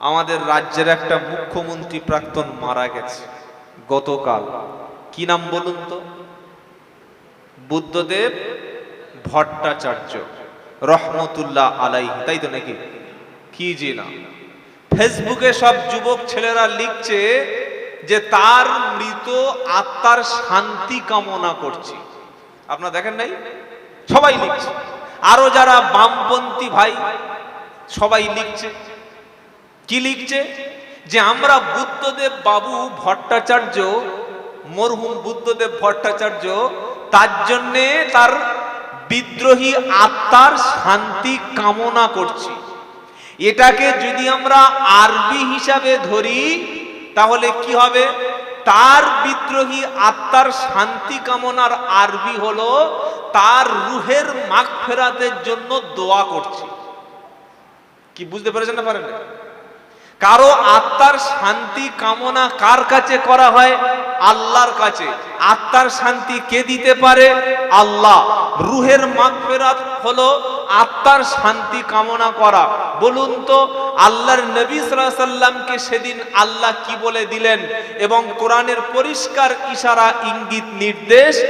আমাদের রাজ্যের একটা মুখ্যমন্ত্রী প্রাক্তন মারা গেছে গতকাল। কি নাম বলুন তো? বুদ্ধদেব ভট্টাচার্য, রহমতুল্লাহ আলাইহি, তাই তো নাকি? কি জি না। ফেসবুকে সব যুবক ছেলেরা লিখছে যে তার মৃত আত্মার শান্তি কামনা করছি। আপনারা দেখেন নাই? সবাই লিখছে। আরও যারা বামপন্থী ভাই, সবাই লিখছে। কি লিখছে? যে আমরা বুদ্ধদেব বাবু ভট্টাচার্য, মরহুম বুদ্ধদেব ভট্টাচার্য, তার জন্যে তার বিদ্রোহী আত্মার শান্তি কামনা করছি। এটাকে যদি আমরা আরবি হিসাবে ধরি, তাহলে কি হবে? তার বিদ্রোহী আত্মার শান্তি কামনার আরবি হলো, তার রুহের মাগ ফেরাতের জন্য দোয়া করছি। কি, বুঝতে পেরেছেন না পারেন? কারও আত্মার শান্তি কামনা কার কাছে করা হয়? আল্লাহর কাছে। আত্মার শান্তি কে দিতে পারে? আল্লাহ। রুহের মাগফিরাত হলো আত্মার শান্তি কামনা করা। বলুন তো, আল্লাহর নবী সাল্লামকে সেদিন আল্লাহ কি বলে দিলেন? এবং কোরআনের পরিষ্কার ইশারা, ইঙ্গিত, নির্দেশ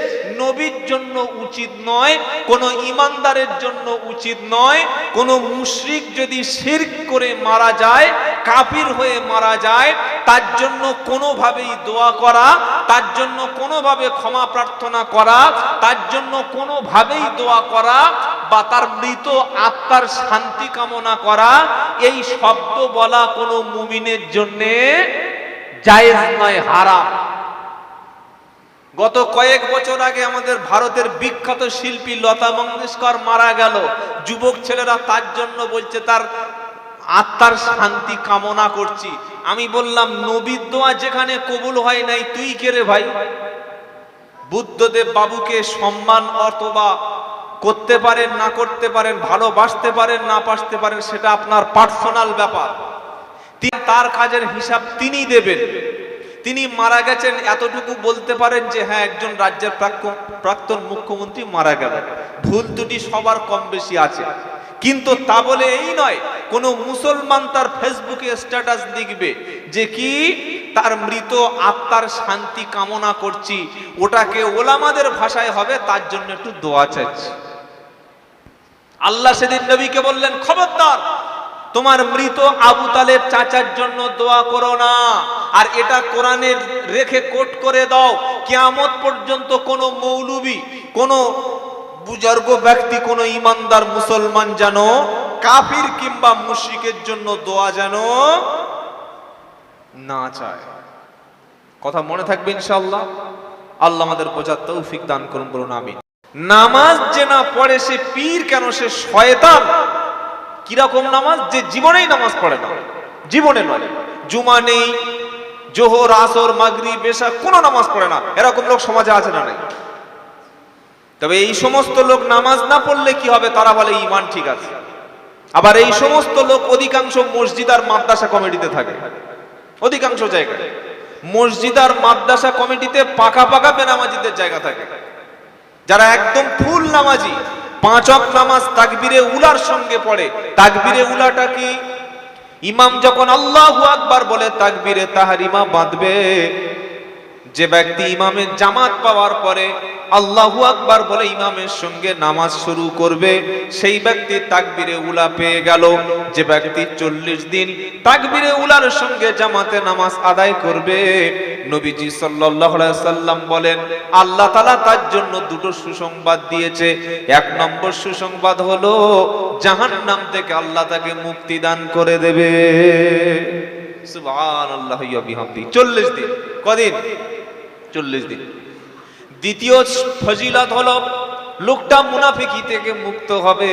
নবীর জন্য উচিত নয়, কোন ইমানদারের জন্য উচিত নয়, কোন মুশরিক যদি শিরক করে মারা যায়, কাফির হয়ে মারা যায়, তার জন্য কোনোভাবেই দোয়া করা, তার জন্য কোনোভাবে ক্ষমা প্রার্থনা করা, তার জন্য কোনোভাবেই দোয়া করা বা তার মৃত আত্মার শান্তি কামনা করা, এই শব্দ বলা কোনো মুমিনের জন্যে জায়েজ নয়, হারাম। গত কয়েক বছর আগে আমাদের ভারতের বিখ্যাত শিল্পী লতা মঙ্গেশকর মারা গেল। যুবক ছেলেরা তার জন্য বলছে, তার আত্মার শান্তি কামনা করছি। আমি বললাম, নবীর দোয়া যেখানে কবুল হয় নাই, তুই কে রে ভাই? বুদ্ধদেব বাবুকে সম্মান অথবা করতে পারেন, না করতে পারেন, ভালোবাসতে পারেন, না বাসতে পারেন, সেটা আপনার পার্সোনাল ব্যাপার। তার কাজের হিসাব তিনি দেবেন। তিনি মারা গেছেন এতটুকু বলতে পারেন যে হ্যাঁ একজন রাজ্যের প্রাক্তন মুখ্যমন্ত্রী মারা গেল ভুল ত্রুটি সবার কম বেশি আছে। কিন্তু তা বলে এই নয়, কোন মুসলমান তার ফেসবুকে স্ট্যাটাস লিখবে যে কি, তার মৃত আত্মার শান্তি কামনা করছি, ওটাকে ওলামাদের ভাষায় হবে, তার জন্য একটু দোয়া চাচ্ছি আল্লাহ সেদিন নবীকে বললেন, খবরদার তোমার মৃত আবু তালেব চাচার জন্য দোয়া করো না। আর এটা কোরআনের রেখে কোট করে দাও, কিয়ামত পর্যন্ত কোনো মৌলবি, কোনো বুজর্গ ব্যক্তি, কোনো ইমানদার মুসলমান যেন কাফির কিংবা মুশিকের জন্য দোয়া যেন না চায়। কথা মনে থাকবে ইনশাল্লাহ আল্লাহ আমাদের বোঝার তৌফিক দান করুন, বলুন আমি নামাজ যে না পড়ে সে পীর, কেন সে শয়তান? কীরকম নামাজ? যে জীবনেই নামাজ পড়ে না। জীবনে নয়। জুমা নেই, জোহর, আসর মাগরি বেশা কোনো নামাজ পড়ে না। এরকম লোক সমাজে আছে না নাই? তবে এই সমস্ত লোক নামাজ না পড়লে কি হবে? তারা বলে, ইমান ঠিক আছে। আবার এই সমস্ত লোক অধিকাংশ মসজিদ আর মাদ্রাসা কমিটিতে থাকে। অধিকাংশ জায়গায়। মসজিদ আর মাদ্রাসা কমিটিতে পাকা পাকা বেনামাজিদের জায়গা থাকে। যারা একদম ফুল নামাজি পাঁচ ওয়াক্ত নামাজ তাকবিরে উলার সঙ্গে পড়ে। তাকবিরে উলাটা কি? ইমাম যখন আল্লাহু আকবার বলে, তাকবিরে তাহারিমা বাঁধবে। যে ব্যক্তি ইমামের জামাত পাওয়ার পরে আল্লাহু আকবার বলে ইমামের সঙ্গে নামাজ শুরু করবে, সেই ব্যক্তি তাকবিরে উলা পেয়ে গেল। যে ব্যক্তি চল্লিশ দিন তাকবিরে উলার সঙ্গে জামাতে নামাজ আদায় করবে, নবীজি সাল্লাম বলেন, আল্লাহ তাআলা তার জন্য দুটো সুসংবাদ দিয়েছে। এক নম্বর সুসংবাদ হলো, জাহান্নাম থেকে আল্লাহ তাকে মুক্তি দান করে দেবে। সুবহানাল্লাহি 40 দিন। কদিন? চল্লিশ দিন। দ্বিতীয় ফজিলত হলো, লোকটা মুনাফিকি থেকে মুক্ত হবে।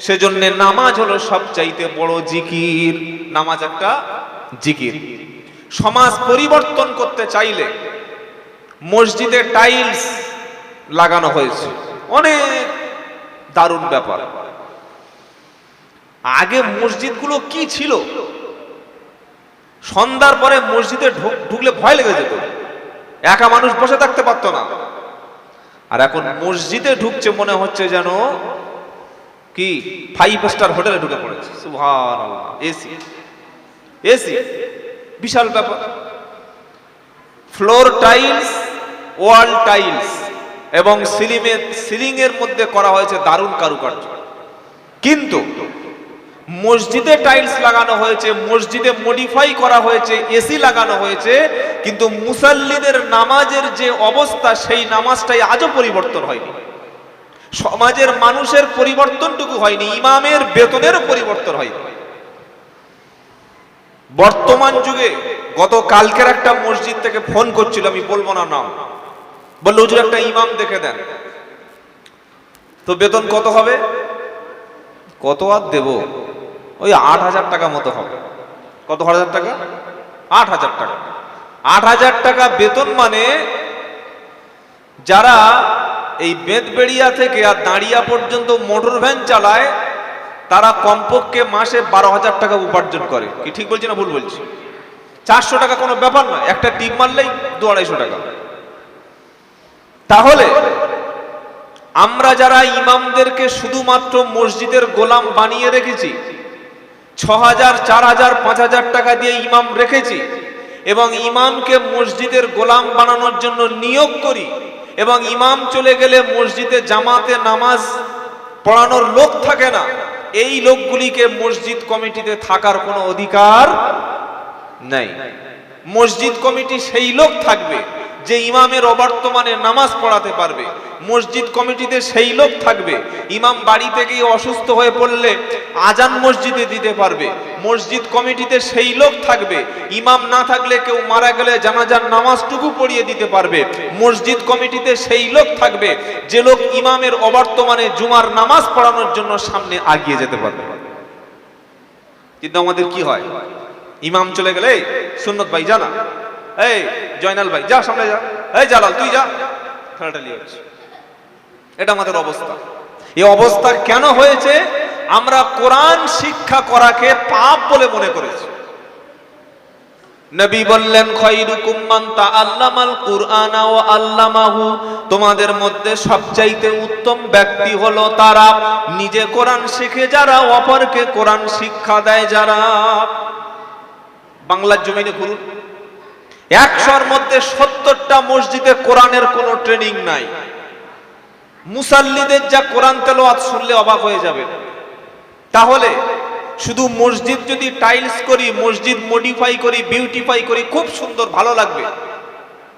সেজন্য নামাজ হলো সবচাইতে বড় জিকির। নামাজ একটা জিকির। সমাজ পরিবর্তন করতে চাইলে মসজিদে টাইলস লাগানো হয়েছে। অনেক দারুণ ব্যাপার। আগে মসজিদগুলো কি ছিল? সন্ধ্যার পরে মসজিদে ঢুক- ঢুকলে ভয় লেগে যেত। একা মানুষ বসে থাকতে পারতো না। আর এখন মসজিদে ঢুকছে মনে হচ্ছে যেন কি ফাইভ স্টার হোটেলে ঢুকে পড়েছে। সুভান এসি। এসি, বিশাল ব্যাপার। ফ্লোর টাইলস, ওয়াল টাইলস এবং সিলিংয়ের সিলিং এর মধ্যে করা হয়েছে দারুণ কারুকার্য। কিন্তু মসজিদে টাইলস লাগানো হয়েছে, মসজিদে মডিফাই করা হয়েছে এসি লাগানো হয়েছে, কিন্তু মুসাল্লিদের নামাজের যে অবস্থা, সেই নামাজটাই আজও পরিবর্তন হয়নি। সমাজের মানুষের পরিবর্তনটুকু হয়নি, ইমামের বেতনের পরিবর্তন হয়নি। বর্তমান যুগে গত কালকের একটা মসজিদ থেকে ফোন করছিল, আমি বলব না নাম। বলল, হুজুর, একটা ইমাম দেখে দেন। তো বেতন কত হবে? কত আর দেব? ওই আট হাজার টাকা মতো হবে। কত হাজার টাকা? আট হাজার টাকা। আট হাজার টাকা বেতন মানে যারা এই বেদবেড়িয়া থেকে আর দাঁড়িয়া পর্যন্ত মোটর ভ্যান চালায়, তারা কমপক্ষে মাসে বারো হাজার টাকা উপার্জন করে। কি ঠিক বলছি না ভুল বলছি? চারশো টাকা কোনো ব্যাপার নয়, একটা টিপ মারলেই দু আড়াইশো টাকা। তাহলে আমরা যারা ইমামদেরকে শুধুমাত্র মসজিদের গোলাম বানিয়ে রেখেছি ছ হাজার চার হাজার পাঁচ হাজার টাকা দিয়ে ইমাম রেখেছি এবং ইমামকে মসজিদের গোলাম বানানোর জন্য নিয়োগ করি এবং ইমাম চলে গেলে মসজিদে জামাতে নামাজ পড়ানোর লোক থাকে না, এই লোকগুলিকে মসজিদ কমিটিতে থাকার কোনো অধিকার নাই। মসজিদ কমিটি সেই লোক থাকবে যে ইমামের অবর্তমানে নামাজ পড়াতে পারবে। মসজিদ কমিটিতে সেই লোক থাকবে। ইমাম বাড়ি থেকে অসুস্থ হয়ে পড়লে আজান মসজিদে দিতে পারবে। মসজিদ কমিটিতে সেই লোক থাকবে। ইমাম না থাকলে কেউ মারা গেলে জানাজার নামাজটুকু পড়িয়ে দিতে পারবে। মসজিদ কমিটিতে সেই লোক থাকবে। যে লোক ইমামের অবর্তমানে জুমার নামাজ পড়ানোর জন্য সামনে আগিয়ে যেতে পারবে। কিন্তু আমাদের কি হয়? ইমাম চলে গেলে "এই, সুন্নত ভাই জানা এই জয়নাল ভাই যা সামনে যা। এই জালাল তুই যা। ঠেলাঠালি হচ্ছে। এটা আমাদের অবস্থা। এই অবস্থা কেন হয়েছে? আমরা কোরআন শিক্ষা করাকে পাপ বলে মনে করেছি। নবী বললেন তোমাদের মধ্যে সবচাইতে উত্তম ব্যক্তি হলো তারা। নিজে কোরআন শিখে যারা, অপরকে কোরআন শিক্ষা দেয় যারা। বাংলার জমিনে ঘুরুন। একশোর মধ্যে সত্তরটা মসজিদে কোরআনের কোনো ট্রেনিং নাই। মুসাল্লিদের যা কোরআন তেলাওয়াত শুনলে অবাক হয়ে যাবে। তাহলে শুধু মসজিদ যদি টাইলস করি, মসজিদ মডিফাই করি, বিউটিফাই করি, খুব সুন্দর, ভালো লাগবে।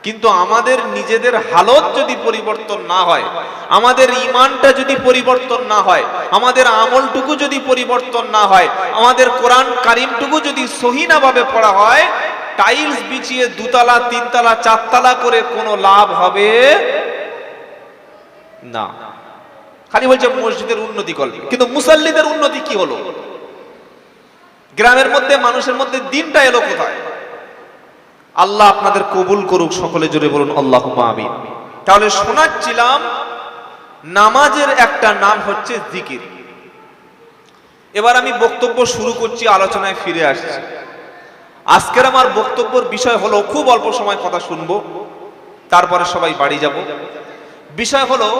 কিন্তু আমাদের নিজেদের হালত যদি পরিবর্তন না হয়, আমাদের ইমানটা যদি পরিবর্তন না হয়, আমাদের আমলটুকু যদি পরিবর্তন না হয়, আমাদের কোরআন কারিমটুকু যদি সহিনাভাবে পড়া হয়, টাইলস বিছিয়ে দুতলা, তিনতলা, চারতলা করে কোনো লাভ হবে না। খালি বলছে মসজিদের উন্নতি করবে কিন্তু মুসাল্লিদের উন্নতি কি হলো? গ্রামের মধ্যে, মানুষের মধ্যে দিনটা এলো কোথায়? আল্লাহ আপনাদের কবুল করুক, সকলে জুড়ে বলুন আল্লাহ আমিন। তাহলে শোনাচ্ছিলাম, নামাজের একটা নাম হচ্ছে জিকির। এবার আমি বক্তব্য শুরু করছি, আলোচনায় ফিরে আসছি। আজকের আমার বক্তব্যের বিষয় হলো, খুব অল্প সময় কথা শুনব, তারপরে সবাই বাড়ি যাব। বিষয় হলো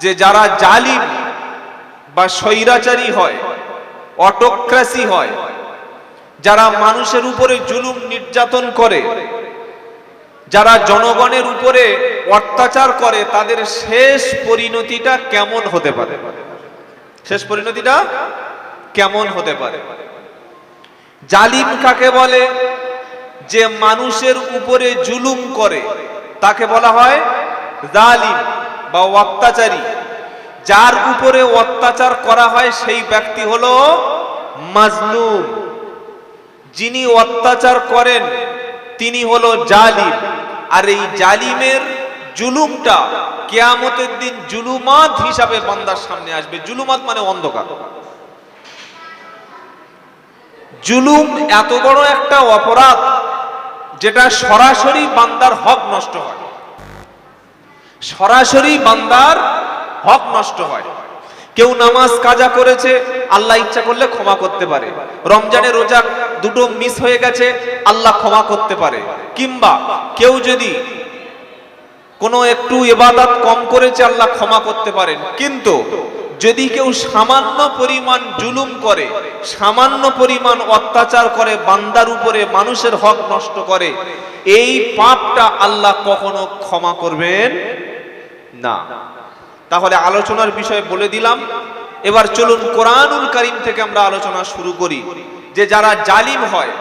যে যারা জালিম বা স্বৈরাচারী হয় অটোক্রাসি হয়, যারা মানুষের উপরে জুলুম নির্যাতন করে, যারা জনগণের উপরে অত্যাচার করে, তাদের শেষ পরিণতিটা কেমন হতে পারে? শেষ পরিণতিটা কেমন হতে পারে? জালিম কাকে বলে? যে মানুষের উপরে জুলুম করে, তাকে বলা হয় জালিম বা অত্যাচারী, যার উপরে অত্যাচার করা হয় সেই ব্যক্তি হলো মাজলুম। যিনি অত্যাচার করেন, তিনি হলো জালিম। আর এই জালিমের জুলুমটা কেয়ামতের দিন জুলুমাত হিসাবে বান্দার সামনে আসবে। জুলুমাত মানে অন্ধকার। জুলুম এত বড় একটা অপরাধ, যেটা সরাসরি বান্দার হক নষ্ট হয়। সরাসরি বান্দার হক নষ্ট হয়। কেউ নামাজ কাজা করেছে, আল্লাহ ইচ্ছা করলে ক্ষমা করতে পারে। রমজানে রোজা দুটো মিস হয়ে গেছে, আল্লাহ ক্ষমা করতে পারে। কিংবা কেউ যদি কোনো একটু এবাদাত কম করেছে, আল্লাহ ক্ষমা করতে পারেন। কিন্তু যদি কেউ সামান্য পরিমাণ জুলুম করে, সামান্য পরিমাণ অত্যাচার করে, বান্দার উপরে মানুষের হক নষ্ট করে, এই পাপটা আল্লাহ কখনো ক্ষমা করবেন না। তাহলে আলোচনার বিষয়ে বলে দিলাম, এবার চলুন কোরআনুল করিম থেকে আমরা আলোচনা শুরু করি। যে যারা জালিম হয়,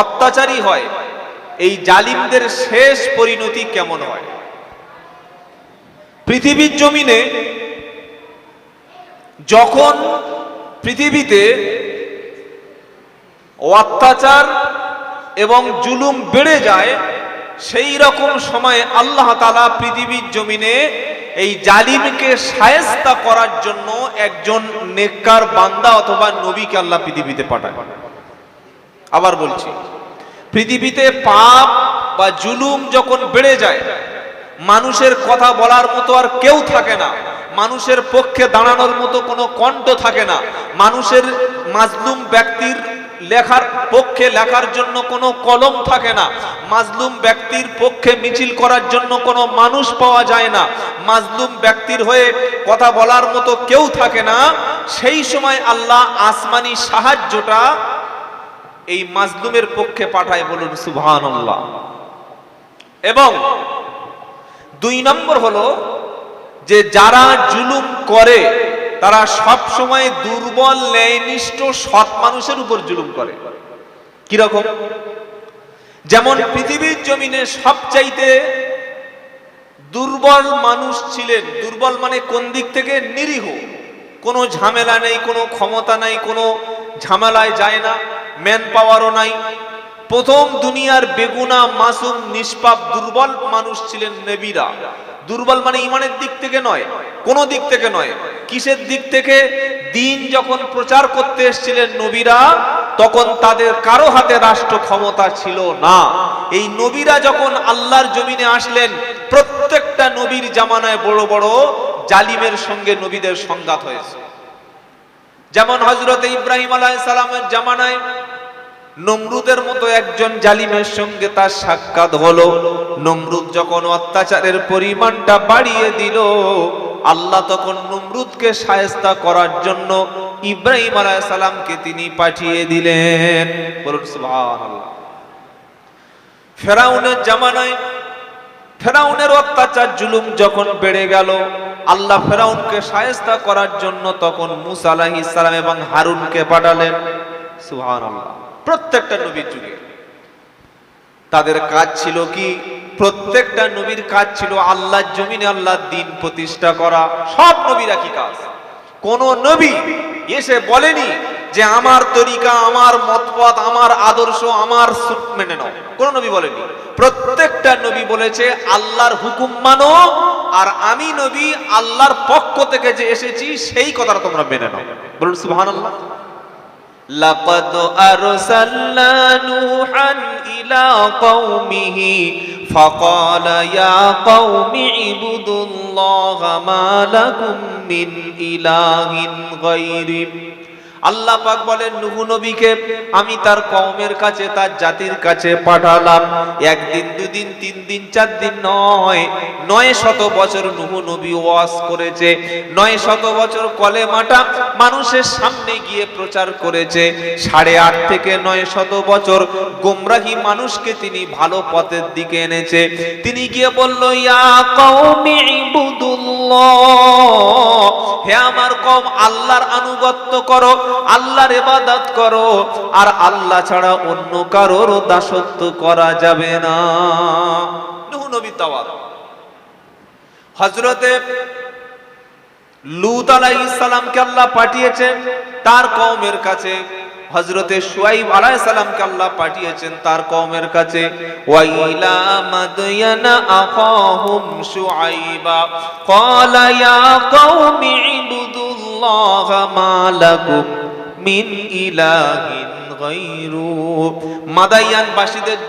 অত্যাচারী হয়, এই জালিমদের শেষ পরিণতি কেমন হয়? পৃথিবীর জমিনে যখন পৃথিবীতে অত্যাচার এবং জুলুম বেড়ে যায়, সেই রকম সময়ে আল্লাহ তালা পৃথিবীর জমিনে এই জালিমকে সায়স্তা করার জন্য একজন নেককার বান্দা অথবা নবীকে আল্লাহ পৃথিবীতে পাঠায়। আবার বলছি, পৃথিবীতে পাপ বা জুলুম যখন বেড়ে যায়, মানুষের কথা বলার মতো আর কেউ থাকে না। মানুষের পক্ষে দাঁড়ানোর মতো কোনো কণ্ঠ থাকে না। মানুষের মাজলুম ব্যক্তির লেখার পক্ষে লেখার জন্য কোনো কলম থাকে না। মাজলুম ব্যক্তির পক্ষে মিছিল করার জন্য কোনো মানুষ পাওয়া যায় না। মাজলুম ব্যক্তির হয়ে কথা বলার মতো কেউ থাকে না। সেই সময় আল্লাহ আসমানি সাহায্যটা এই মাজলুমের পক্ষে পাঠায় বলুন সুবহান এবং দুই নম্বর হলো যে যারা জুলুম করে, তারা সব সময় দুর্বল, ন্যায়নিষ্ঠ, সৎ মানুষের উপর জুলুম করে। কীরকম? যেমন পৃথিবীর জমিনে সবচাইতে দুর্বল মানুষ ছিলেন, দুর্বল মানে কোন দিক থেকে? নিরীহ। কোনো ঝামেলা নেই, কোনো ক্ষমতা নাই, কোনো ঝামেলায় যায় না, ম্যান পাওয়ারও নাই। প্রথম দুনিয়ার বেগুনা, মাসুম, নিষ্পাপ, দুর্বল মানুষ ছিলেন নেবিরা। দুর্বল মানে ইমানের দিক থেকে নয়, কোনো দিক থেকে নয়। কিসের দিক থেকে? দিন যখন প্রচার করতে এসেছিলেন নবীরা, তখন তাদের কারও হাতে রাষ্ট্র ক্ষমতা ছিল না। এই নবীরা যখন আল্লাহর জমিনে আসলেন, প্রত্যেকটা নবীর জামানায় বড় বড় জালিমের সঙ্গে নবীদের সংঘাত হয়েছে। যেমন হজরত ইব্রাহিম আলাইহিস সালামের জামানায় নমরুদের মতো একজন জালিমের সঙ্গে তার সাক্ষাৎ হলো। নমরুদ যখন অত্যাচারের পরিমাণটা বাড়িয়ে দিল, আল্লাহ তখন নমরুদকে সায়স্তা করার জন্য ইব্রাহিম সালামকে তিনি পাঠিয়ে দিলেন। বলুন ফেরাউনের জামানায় ফেরাউনের অত্যাচার জুলুম যখন বেড়ে গেল, আল্লাহ ফেরাউনকে সায়স্তা করার জন্য তখন মুসা আলাইহিস সালাম এবং হারুনকে পাঠালেন। সুবহানাল্লাহ। প্রত্যেকটা নবীর যুগে। তাদের কাজ ছিল কি? প্রত্যেকটা নবীর কাজ ছিল আল্লাহর জমিনে আল্লাহর দিন প্রতিষ্ঠা করা। সব নবীরা কি কাজ। কোন নবী এসে বলেনি যে আমার তরিকা, আমার মতপথ আমার আদর্শ, আমার সুট মেনে নাও। কোন নবী বলেনি। প্রত্যেকটা নবী বলেছে, আল্লাহর হুকুম মানো, আর আমি নবী আল্লাহর পক্ষ থেকে যে এসেছি, সেই কথাটা তোমরা মেনে নাও। বলুন সুবহানাল্লাহ। لقد أرسلنا نوحا إلى قومه فقال يا قوم اعبدوا الله ما لكم من إله غيره আল্লাহ পাক বলেন, নুহু নবীকে আমি তার কওমের কাছে, তার জাতির কাছে পাঠালাম। একদিন, দুদিন, তিন দিন, চার দিন নয় নয় শত বছর নুহু নবী ওয়াজ করেছে, নয় শত বছর কলেমাটা মানুষের সামনে গিয়ে প্রচার করেছে। সাড়ে আট থেকে নয় শত বছর গোমরাহী মানুষকে তিনি ভালো পথের দিকে এনেছে। তিনি গিয়ে বলল, ইয়া কওমি ইবুদুল্লাহ, হে আমার কম আল্লাহর আনুগত্য করো। আল্লাহর ইবাদত করো, আর আল্লাহ ছাড়া অন্য কারোর দাসত্ব করা যাবে না। নূহ নবী তাওয়াত হযরতে লূত আলাইহিস সালামকে আল্লাহ পাঠিয়েছেন তার কওমের কাছে। হজরতে শুয়াইব আলাইহিস সালামকে আল্লাহ পাঠিয়েছেন তার কমের কাছে, ওয়াইলা মাদয়ানা আখাহুম শুআইবা ক্বালা ইয়া কওমি ইবুদুল্লাহ মা লাকুম মিন ইলাহিন গায়রু।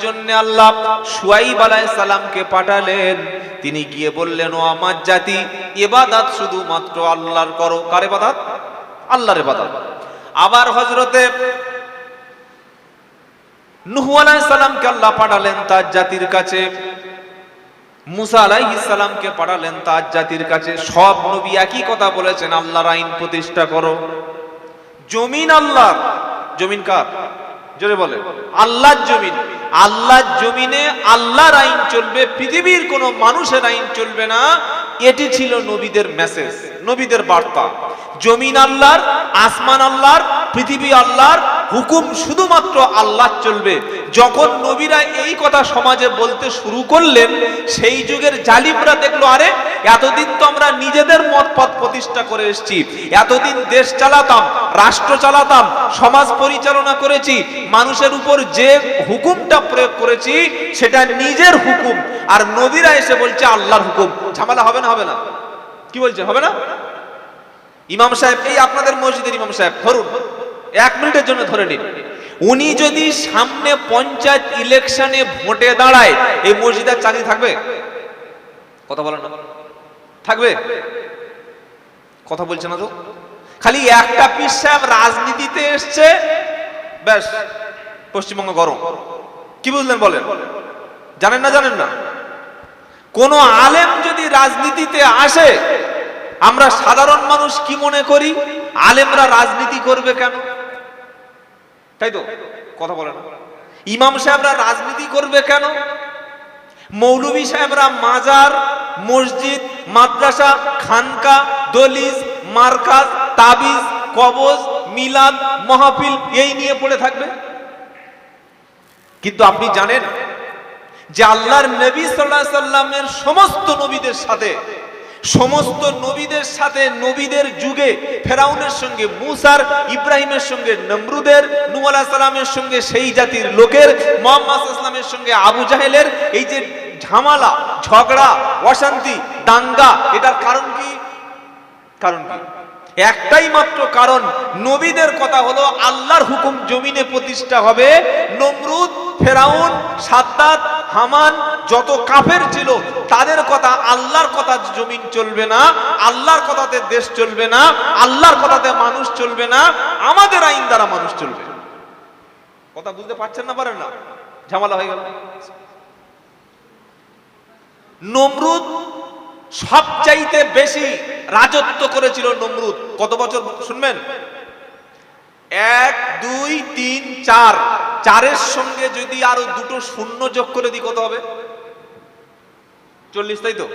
জন্য আল্লাহ আলাইহিস সালামকে পাঠালেন। তিনি গিয়ে বললেন, ও আমার জাতি, এবাদাত শুধুমাত্র আল্লাহর করো। কার ইবাদত আল্লাহর ইবাদত আবার হজরতে নুহু আলাইহিস আল্লাহ পাঠালেন তার জাতির কাছে, মুসা পাঠালেন তার জাতির কাছে। সব নবী একই কথা বলেছেন, আল্লাহর আইন প্রতিষ্ঠা করো। জমিন জমিন কার? জোরে বলে আল্লাহর জমিন। আল্লাহর জমিনে আল্লাহর আইন চলবে, পৃথিবীর কোনো মানুষের আইন চলবে না। এটি ছিল নবীদের মেসেজ নবীদের বার্তা। জমিন আল্লাহর, আসমান আল্লাহর, পৃথিবী আল্লাহর, হুকুম শুধুমাত্র আল্লাহ চলবে। যখন নবীরা এই কথা সমাজে বলতে শুরু করলেন, সেই যুগের জালিমরা দেখল, আরে, এতদিন তো আমরা নিজেদের মত পথ প্রতিষ্ঠা করে এসেছি। এতদিন দেশ চালাতাম, রাষ্ট্র চালাতাম, সমাজ পরিচালনা করেছি, মানুষের উপর যে হুকুমটা প্রয়োগ করেছি, সেটা নিজের হুকুম। আর নবীরা এসে বলছে, আল্লাহর হুকুম। ঝামেলা হবে না হবে না। কি বলছে, হবে না? ইমাম সাহেব, এই আপনাদের মসজিদের ইমাম সাহেব, ধরুন, এক মিনিটের জন্য ধরে নিন। উনি যদি সামনে পঞ্চায়েত ইলেকশনে ভোটে দাঁড়ায়, এই মসজিদের চাকরি থাকবে? কথা বলেন না। থাকবে? কথা বলছে না তো? খালি একটা পিস সাহেব রাজনীতিতে এসছে, ব্যাস, পশ্চিমবঙ্গ গরম। কি বুঝলেন বলেন? জানেন না জানেন না? কোন আলেম যদি রাজনীতিতে আসে আমরা সাধারণ মানুষ কি মনে করি? আলেমরা রাজনীতি করবে কেন? তাই তো? কথা বলে না ইমাম সাহেবরা রাজনীতি করবে কেন? মৌলভী সাহেবরা মাজার, মসজিদ, মাদ্রাসা, খানকা, দলিজ, মার্কাজ, তাবিজ, কবজ, মিলাদ, মাহফিল এই নিয়ে পড়ে থাকবে? কিন্তু আপনি জানেন যে আল্লাহর নবী সাল্লাহ সাল্লামের সমস্ত নবীদের সাথে সমস্ত নবীদের সাথে নবীদের যুগে ফেরাউনের সঙ্গে মুসার, ইব্রাহিমের সঙ্গে নমরুদের নূ আলাহ সালামের সঙ্গে সেই জাতির লোকের, মোহাম্মদ ইসলামের সঙ্গে আবু জাহেলের এই যে ঝামালা, ঝগড়া, অশান্তি, দাঙ্গা, এটার কারণ কি? কারণ কি? একটাই মাত্র কারণ, নবীদের কথা হলো আল্লাহর হুকুম জমিনে প্রতিষ্ঠা হবে নমরুদ ফেরাউন, সাদ্দাত, হামান, যত কাফের ছিল, তাদের কথা আল্লাহর কথা জমিন চলবে না, আল্লাহর কথাতে দেশ চলবে না, আল্লাহর কথাতে মানুষ চলবে না, আমাদের আইন দ্বারা মানুষ চলবে। কথা বুঝতে পারছেন না পারেন না? ঝামেলা হয়ে গেল। নমরুদ সবচাইতে বেশি রাজত্ব করেছিল নমরুদ। কত বছর শুনবেন? এক, দুই, তিন, চার। চারের সঙ্গে যদি আরও দুটো শূন্য যোগ করে দিই, কত হবে? চল্লিশ, তাই তো?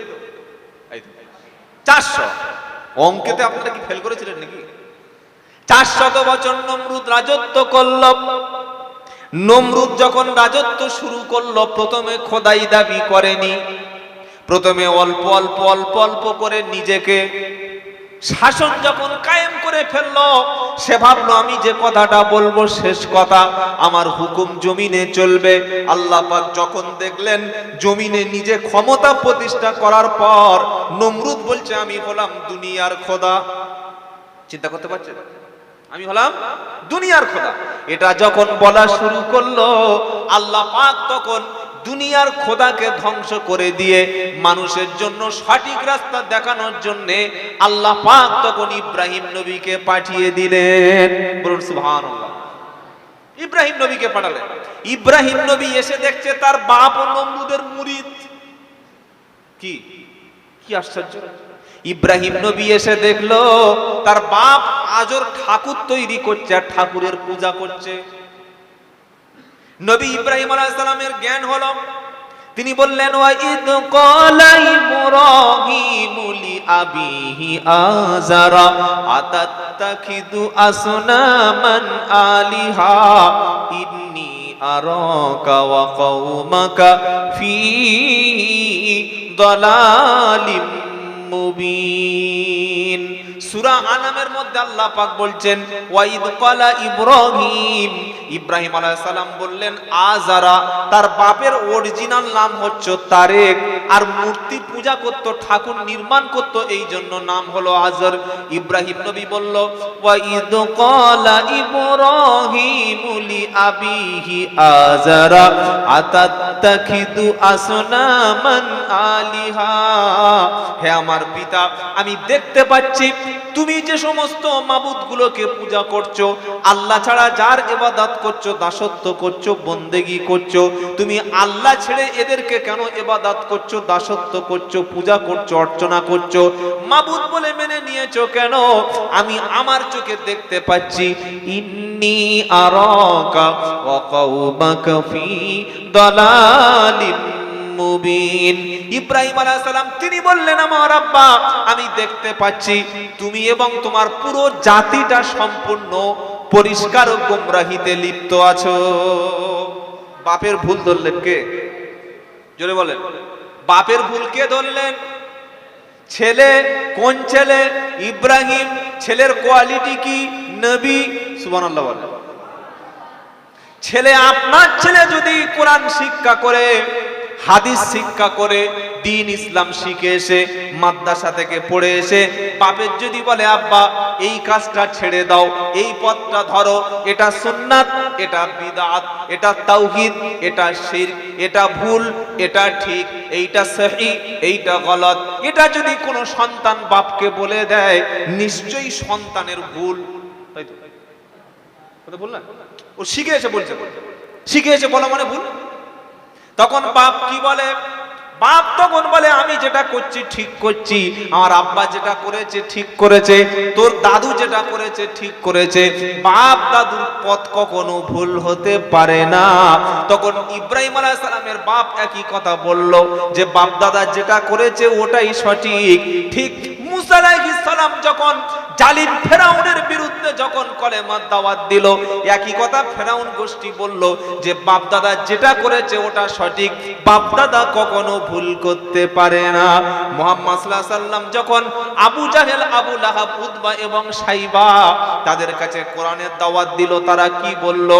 চারশো। অঙ্কেতে আপনারা কি ফেল করেছিলেন নাকি? চারশত বছর নমরুদ রাজত্ব করল। নমরুদ যখন রাজত্ব শুরু করল, প্রথমে খোদাই দাবি করেনি। প্রথমে অল্প অল্প অল্প অল্প করে নিজেকে শাসন যখন কায়েম করে ফেলল, সে ভাবলো, আমি যে কথাটা বলব, শেষ কথা। আমার হুকুম জমিনে চলবে। আল্লাহ পাক যখন দেখলেন, জমিনে নিজে ক্ষমতা প্রতিষ্ঠা করার পর নমরুদ বলছে, আমি হলাম দুনিয়ার খোদা। চিন্তা করতে পারছেন? আমি হলাম দুনিয়ার খোদা। এটা যখন বলা শুরু করল, আল্লাহ পাক তখন দুনিয়ার খোদাকে ধ্বংস করে দিয়ে মানুষের জন্য সঠিক রাস্তা দেখানোর জন্য আল্লাহ পাক তখন ইব্রাহিম নবীকে পাঠিয়ে দিলেন। বলুন সুবহানাল্লাহ। ইব্রাহিম নবীকে পাঠালেন। ইব্রাহিম নবী এসে দেখছে তার বাপ ও নমরুদের মুরিদ। কি? কি আশ্চর্য। ইব্রাহিম নবী এসে দেখল, তার বাপ আজর ঠাকুর তৈরি করছে আর ঠাকুরের পূজা করছে। নবী ইব্রাহিম আলাইহিস সালামের জ্ঞান হলো, তিনি বললেন ওয়াইদ ক্বালা ইব্রাহিম লি আবিহি আযারা আতাত্তাখিদু আসনামান আলিহা, ইন্নী আরাকা ওয়া কওমাকা ফি দালালিম মুবিন। সূরা আনামের মধ্যে আল্লাহ পাক বলছেন, ওয়াইদ ক্বালা ইব্রাহিম। ইব্রাহিম আলাইহিস সালাম বললেন আজারা তার বাপের অরিজিনাল নাম হচ্ছে তারেক। আর মূর্তি পূজা করত, ঠাকুর নির্মাণ করত, এই জন্য নাম হলো আজর। ইব্রাহিম নবী বলল, ওয়াইদ ক্বালা ইব্রাহিম লি আবিহি আজারা আতাত আত্তাখিদু আসনামান আলিহা। হে আমার পিতা, আমি দেখতে পাচ্ছি, তুমি যে সমস্ত মাবুদগুলোকে পূজা করছ, আল্লাহ ছাড়া যার ইবাদত করছ, দাসত্ব করছ, বন্দেগি করছ, তুমি আল্লাহ ছেড়ে এদেরকে কেন ইবাদত করছ? দাসত্ব করছ, পূজা করছ, অর্চনা করছ, মাবুদ বলে মেনে নিয়েছো কেন? আমি আমার চোখে দেখতে পাচ্ছি, ইন্নি আরাকা ওয়া কওমাকা ফি দালালিম মুবিন। ইব্রাহিম আলাইহিস সালাম, তিনি বললেন, আমার আব্বা, আমি দেখতে পাচ্ছি, তুমি এবং তোমার পুরো জাতিটা সম্পূর্ণ পরিষ্কার ও গোমরাহিতে লিপ্ত আছো। বাপের ভুল ধরলেন কে? জোরে বলেন। বাপের ভুলকে ধরলেন। ছেলে কোন ছেলে? ইব্রাহিম। ছেলের কোয়ালিটি কি? নবী, সুবহানাল্লাহ বলেন ছেলে আপনার ছেলে যদি কোরআন শিক্ষা করে হাদিস শিক্ষা করে দিন ইসলাম শিখে এসে, মাদ্রাসা থেকে পড়ে এসে, বাপের যদি বলে, আব্বা, এই কাজটা ছেড়ে দাও, এই পথটা ধরো, এটা সুন্নাত, এটা বিদআত এটা তাওহিদ, এটা শির এটা ভুল, এটা ঠিক, এইটা সহি, এইটা গলত। এটা যদি কোনো সন্তান বাপকে বলে দেয়, নিশ্চয়ই সন্তানের ভুল। তাই তো? বললেন? ও শিখে এসে বলছে। শিখে এসে বলা মানে ভুল? তখন বাপ কি বলে? বাপ তখন বলে, আমি যেটা করছি ঠিক করছি, আমার আব্বা যেটা করেছে ঠিক করেছে, তোর দাদু যেটা করেছে ঠিক করেছে, বাপ দাদুর পথ কখনো ভুল হতে পারে না। তখন ইব্রাহিম আলাইহিস সালামের বাপ একই কথা বলল, যে বাপ দাদা যেটা করেছে ওটাই সঠিক। ঠিক মুসা আলাইহিস সালাম যখন জালিম ফেরাউনের বিরুদ্ধে যখন কলেমার দাওয়াত দিল, একই কথা ফেরাউন গোষ্ঠী বলল, যে বাপ দাদা যেটা করেছে ওটা সঠিক, বাপ দাদা কখনো ভুল করতে পারে না। মোহাম্মদ সাল্লাম যখন আবু জাহেল, আবু লাহাব উদ্বা এবং সাইবা তাদের কাছে কোরআনের দাওয়াত দিল, তারা কি বলল?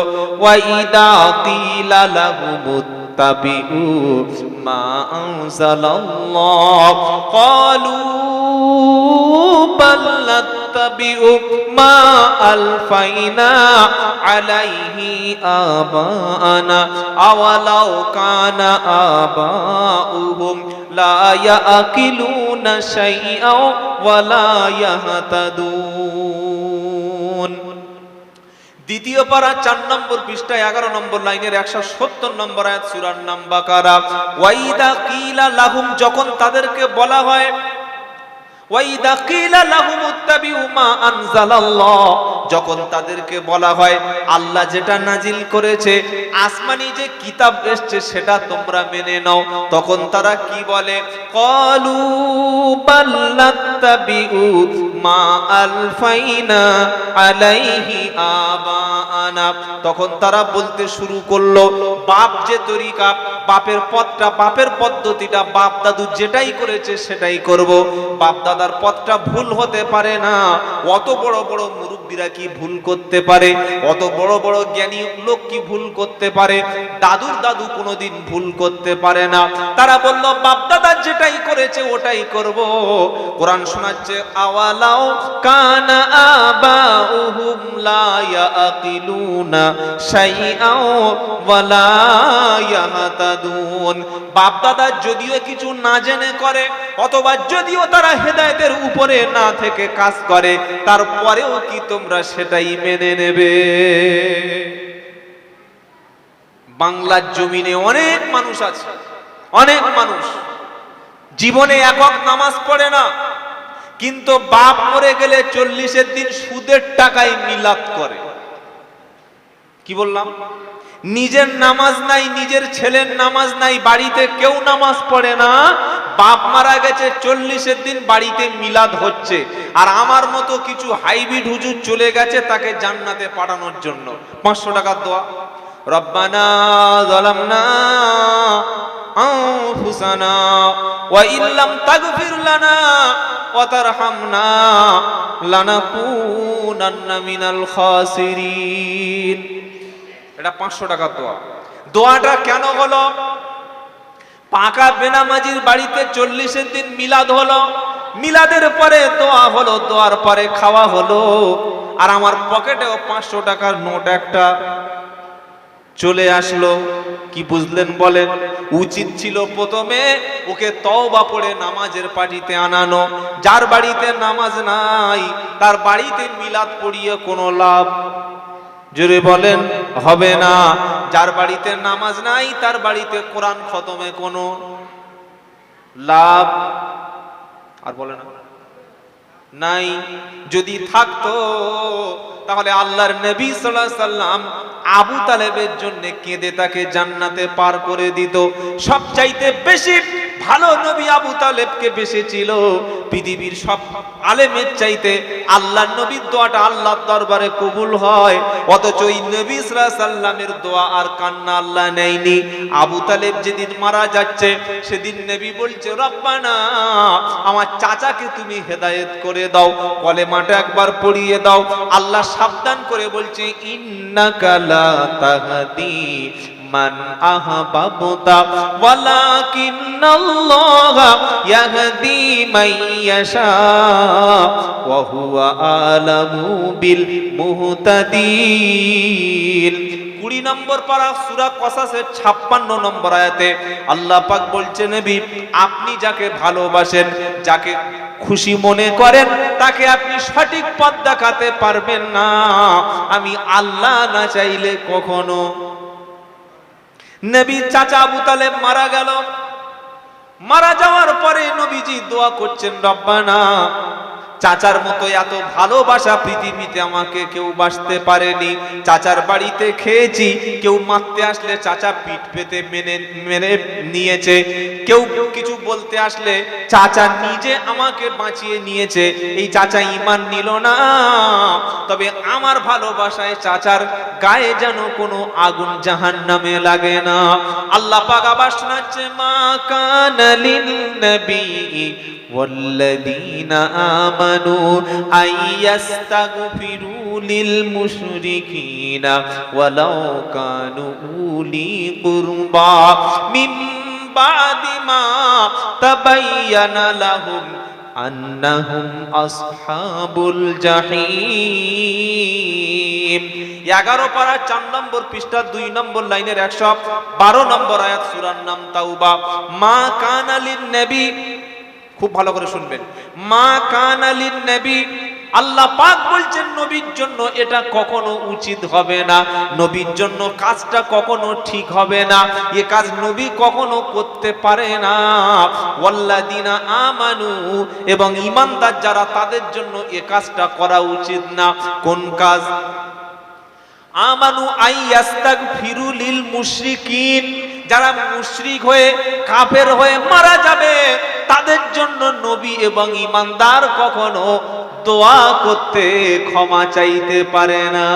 ওয়াইদা কিলা লাহুমুত اتبعوا ما أنزل الله. قالوا بل نتبع ما ألفينا عليه آباءنا. أولو كان آباؤهم لا يأكلون شيئا ولا يهتدون. দ্বিতীয় পারা চার নম্বর পৃষ্ঠায় এগারো নম্বর লাইনের একশো সত্তর নম্বর আয়াত সুরার নাম বাকারা ওয়াইদা কিলা লাহুম, যখন তাদেরকে বলা হয়, ওয়াইদা কিলা লাহুম ইত্তাবিউ মা আনজালাল্লাহ, যখন তাদেরকে বলা হয়, আল্লাহ যেটা নাজিল করেছে, আসমানি যে কিতাব এসেছে সেটা তোমরা মেনে নাও। তখন তারা কি বলে? ক্বালু বাল্লাত্তাবিউ মা আলফাইনা আলাইহি আবাআনা তখন তারা বলতে শুরু করল, বাপ যে তরিকা, বাপের পথটা, বাপের পদ্ধতিটা, বাপ দাদু যেটাই করেছে সেটাই করব। বাপ দাদার পথটা ভুল হতে পারে না। অত বড় বড় মুরব্বীরা কি ভুল করতে পারে? অত বড় বড় জ্ঞানী লোক কি ভুল করতে পারে? দাদুর দাদু কোনোদিন ভুল করতে পারে না। তারা বলল, বাপ দাদা যেটাই করেছে ওটাই করব। কোরআন শোনাচ্ছে, আওয়ালাও ওয়ালা বাপ দাদা যদিও কিছু না জেনে করে, অথবা যদিও তারা হেদায়েতের উপরে না থেকে কাজ করে, তারপরেও কি তোমরা সেটাই মেনে নেবে? বাংলার জমিনে অনেক মানুষ আছে, অনেক মানুষ। জীবনে একক নামাজ পড়ে না কিন্তু বাপ মরে গেলে চল্লিশের দিন সুদের টাকায় মিলাদ করে। কি বললাম? নিজের নামাজ নাই, নিজের ছেলের নামাজ নাই, বাড়িতে কেউ নামাজ পড়ে না। বাপ মারা গেছে, চল্লিশের দিন বাড়িতে মিলাদ হচ্ছে। আর আমার মতো কিছু হাইব্রিড হুজুর চলে গেছে তাকে জান্নাতে পাঠানোর জন্য। পাঁচশো টাকার দোয়া। রব্বানা জালামনা ওয়া ইল্লাম তাগফির লানা ওয়া তারহামনা লানাকুনান্না মিনাল খাসিরিন। এটা পাঁচশো টাকার দোয়া। দোয়াটা কেন হলো? পাকা বেনামাজির বাড়িতে চল্লিশের দিন মিলাদ হলো। মিলাদের পরে দোয়া হলো, দোয়ার পরে খাওয়া হলো। আর আমার পকেটেও পাঁচশো টাকার নোট একটা। চলে আসলো। কি বুঝলেন বলেন? উচিত ছিল প্রথমে ওকে তওবা পড়ে নামাজের পার্টিতে আনানো। যার বাড়িতে নামাজ নাই, তার বাড়িতে মিলাদ পড়িয়ে কোনো লাভ জোরে বলেন হবে না। যার বাড়িতে নামাজ নাই, তার বাড়িতে কোরআন খতমে কোনো লাভ আর বলে না। নাই। যদি থাকতো, তাহলে আল্লাহর নবী আলাইহি সাল্লাম আবু তালেবের জন্য কেঁদে তাকে জান্নাতে পার করে দিত। সবচাইতে বেশি ভালো নবী আবু তালেবকে বেশি ছিল। পৃথিবীর সব আলেমের চাইতে আল্লাহর নবীর দোয়াটা আল্লাহর দরবারে কবুল হয়। অথচ ওই নবী সাল্লামের দোয়া আর কান্না আল্লাহ নেয়নি। আবু তালেব যেদিন মারা যাচ্ছে, সেদিন নবী বলছে, রব্বানা, আমার চাচাকে তুমি হেদায়েত করে দাও, কলেমাটা একবার পড়িয়ে দাও। আল্লাহ সাবধান করে বলছে, ইন্নাকা লা তাহদি আহবাবতা, ওয়ালাকিন্নাল্লাহা ইয়াহদি মান ইয়াশা, ওয়া হুয়া আলামু বিল মুহতাদিন। কুড়ি নম্বর পারা সুরা কসাসের ছাপ্পান্ন নম্বর আয়াতে আল্লাহ পাক বলছে, নবী, আপনি যাকে ভালোবাসেন, যাকে খুশি মনে করেন, তাকে আপনি সঠিক পথ দেখাতে পারবেন না। আমি আল্লাহ না চাইলে কখনো নবী চাচা আবু তালেব মারা গেল। মারা যাওয়ার পরে নবীজি দোয়া করছেন রব্বানা চাচার মতো এত ভালোবাসা পৃথিবীতে আমাকে কেউ বাসতে পারেনি চাচার বাড়িতে খেয়েছি কেউ মারতে আসলে চাচা পিঠ পেতে মেনে মেনে নিয়েছে কেউ কিছু বলতে আসলে চাচা নিজে আমাকে বাঁচিয়ে নিয়েছে এই চাচা ইমান নিল না তবে আমার ভালোবাসায় চাচার গায়ে যেন কোনো আগুন জাহান নামে লাগে না আল্লাহ পাক আবার শোনাচ্ছে মা কানালিন নবী والذين آمنوا أن يستغفروا للمشركين ولو كانوا أولي قربى من بعد ما تبين لهم أنهم أصحاب الجحيم এগারো পারা চার নম্বর পৃষ্ঠা দুই নম্বর লাইনের একশো বারো নম্বর আয়াত সুরার নাম তাওবা মা কান আলীর নবী খুব ভালো করে শুনবেন। মা কান আলীর নবী, আল্লাহ পাক বলছেন, নবীর জন্য এটা কখনো উচিত হবে না। নবীর জন্য কাজটা কখনো ঠিক হবে না। এ কাজ নবী কখনো করতে পারে না। ওয়াল্লাদিনা আমানু, এবং ইমানদার যারা, তাদের জন্য এ কাজটা করা উচিত না। কোন কাজ? আমানু আইয়াস্তাগ ফিরুলিল মুশরিকিন, যারা মুশরিক হয়ে কাফের হয়ে মারা যাবে তাদের জন্য নবী এবং ইমানদার কখনো দোয়া করতে ক্ষমা চাইতে পারে না।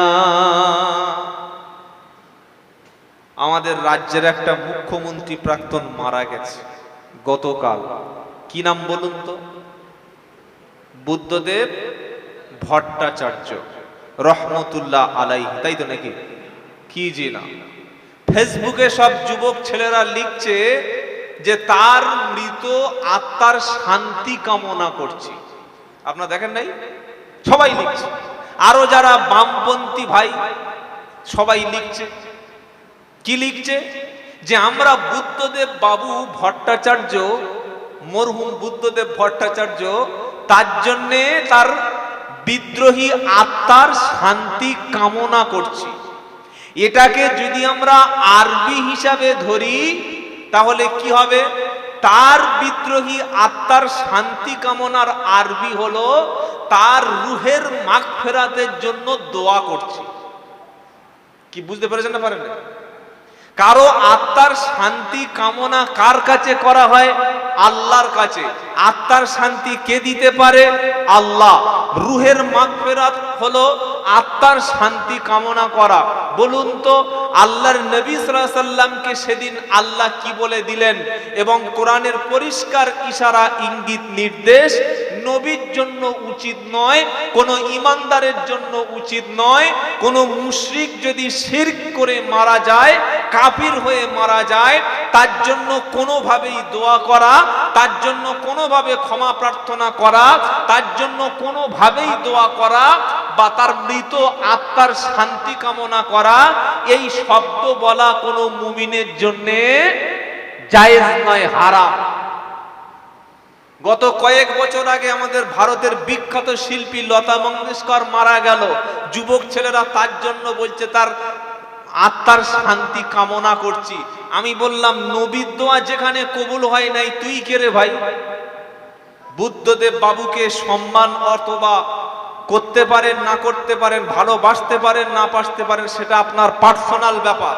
আমাদের রাজ্যের একটা মুখ্যমন্ত্রী প্রাক্তন মারা গেছে গতকাল। কি নাম বলুন তো? বুদ্ধদেব ভট্টাচার্য রহমতুল্লাহ আলাই তাই তো নাকি? কি জি না ফেসবুকে সব যুবক ছেলেরা লিখছে যে তার মৃত আত্মার শান্তি কামনা করছি। আপনারা দেখেন নাই? সবাই লিখছে। আরও যারা বামপন্থী ভাই, সবাই লিখছে। কি লিখছে? যে আমরা বুদ্ধদেব বাবু ভট্টাচার্য, মরহুম বুদ্ধদেব ভট্টাচার্য, তার জন্যে তার বিদ্রোহী আত্মার শান্তি কামনা করছি। এটাকে যদি আমরা আরবি হিসাবে ধরি তাহলে কি হবে তার বিদ্রোহী আত্মার শান্তি কামনার আরবি হলো, তার রুহের মাগ ফেরাতের জন্য দোয়া করছে কি বুঝতে পেরেছেন না পারেন না? কারও আত্মার শান্তি কামনা কার কাছে করা হয়? আল্লাহর কাছে। আত্মার শান্তি কে দিতে পারে? আল্লাহ। রুহের মাগফিরাত হলো আত্মার শান্তি কামনা করা। বলুন তো, আল্লাহর নবী সাল্লামকে সেদিন আল্লাহ কি বলে দিলেন? এবং কোরআনের পরিষ্কার ইশারা, ইঙ্গিত, নির্দেশ নবীর জন্য উচিত নয়, কোন ইমানদারের জন্য উচিত নয়, কোন মুশরিক যদি শিরক করে মারা যায়, কাফির হয়ে মারা যায়, তার জন্য কোনোভাবেই দোয়া করা, তার জন্য কোনোভাবে ক্ষমা প্রার্থনা করা, তার জন্য কোনোভাবেই দোয়া করা বা তার মৃত আত্মার শান্তি কামনা করা, এই শব্দ বলা কোনো মুমিনের জন্যে জায়েজ নয়, হারাম। গত কয়েক বছর আগে আমাদের ভারতের বিখ্যাত শিল্পী লতা মঙ্গেশকর মারা গেল। যুবক ছেলেরা তার জন্য বলছে, তার আত্মার শান্তি কামনা করছি। আমি বললাম, নবীর দোয়া যেখানে কবুল হয় নাই, তুই কে রে ভাই? বুদ্ধদেব বাবুকে সম্মান অথবা করতে পারেন, না করতে পারেন, ভালোবাসতে পারেন, না বাসতে পারেন, সেটা আপনার পার্সোনাল ব্যাপার।